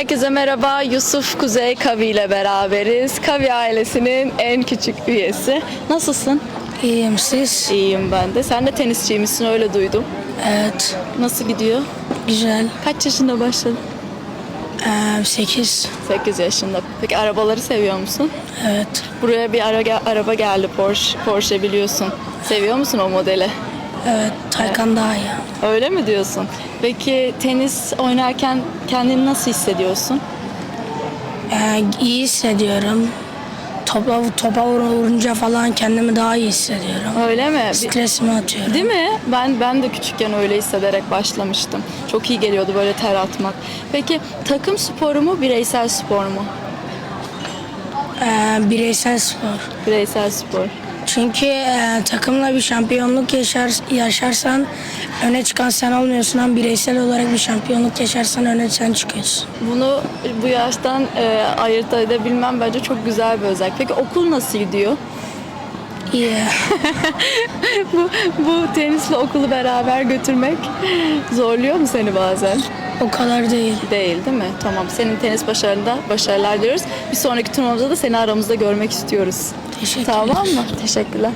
Herkese merhaba. Yusuf Kuzey Kavi ile beraberiz. Kavi ailesinin en küçük üyesi. Nasılsın? İyiyim siz? İyiyim ben de. Sen de tenisçiymişsin öyle duydum. Evet. Nasıl gidiyor? Güzel. Kaç yaşında başladın? Ee, 8. 8 yaşında. Peki arabaları seviyor musun? Evet. Buraya bir ara araba geldi Porsche. Porsche biliyorsun. Seviyor musun o modeli? Evet. Taycan daha iyi. Öyle mi diyorsun? Peki tenis oynarken kendini nasıl hissediyorsun? Ee, iyi hissediyorum. Topa, topa vur- vurunca falan kendimi daha iyi hissediyorum. Öyle mi? Bir- Stresimi atıyorum. Değil mi? Ben ben de küçükken öyle hissederek başlamıştım. Çok iyi geliyordu böyle ter atmak. Peki takım sporu mu, bireysel spor mu? Ee, bireysel spor. Bireysel spor. Çünkü e, takımla bir şampiyonluk yaşar, yaşarsan öne çıkan sen olmuyorsun ama bireysel olarak bir şampiyonluk yaşarsan öne sen çıkıyorsun. Bunu bu yaştan e, ayırt edebilmem bence çok güzel bir özellik. Peki okul nasıl gidiyor? İyi. bu, bu tenisle okulu beraber götürmek zorluyor mu seni bazen? o kadar değil. Değil değil mi? Tamam. Senin tenis başarında başarılar diliyoruz. Bir sonraki turnuvamızda da seni aramızda görmek istiyoruz. Teşekkür Tamam mı? Teşekkürler.